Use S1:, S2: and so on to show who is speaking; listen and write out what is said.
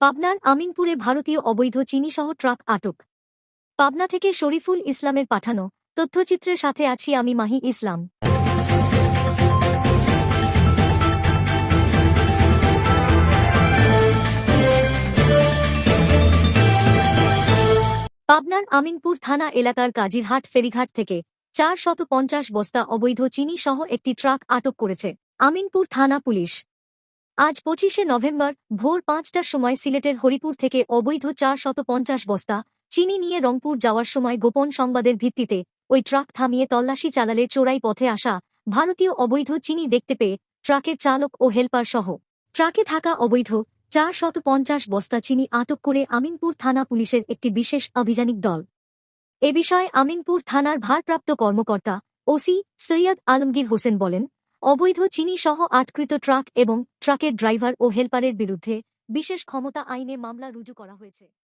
S1: পাবনার আমিনপুরে ভারতীয় অবৈধ চিনিসহ ট্রাক আটক। পাবনা থেকে শরীফুল ইসলামের পাঠানো তথ্যচিত্রের সাথে আছি আমি মাহি ইসলাম। পাবনার আমিনপুর থানা এলাকার কাজিরহাট ফেরিঘাট থেকে চার বস্তা অবৈধ চিনি সহ একটি ট্রাক আটক করেছে আমিনপুর থানা পুলিশ। আজ পঁচিশে নভেম্বর, ভোর পাঁচটার সময় সিলেটের হরিপুর থেকে অবৈধ চার শত পঞ্চাশ বস্তা চিনি নিয়ে রংপুর যাওয়ার সময় গোপন সংবাদের ভিত্তিতে ওই ট্রাক থামিয়ে তল্লাশি চালালে চোরাই পথে আসা ভারতীয় অবৈধ চিনি দেখতে পেয়ে ট্রাকের চালক ও হেলপার সহ ট্রাকে থাকা অবৈধ চার শত পঞ্চাশ বস্তা চিনি আটক করে আমিনপুর থানা পুলিশের একটি বিশেষ অভিযানিক দল। এ বিষয়ে আমিনপুর থানার ভারপ্রাপ্ত কর্মকর্তা ওসি সৈয়দ আলমগীর হোসেন বলেন অবৈধ চিনি সহ আটকৃত ট্রাক এবং ট্রাকের ড্রাইভার ও হেলপারের বিরুদ্ধে বিশেষ ক্ষমতা আইনে মামলা রুজু করা হয়েছে।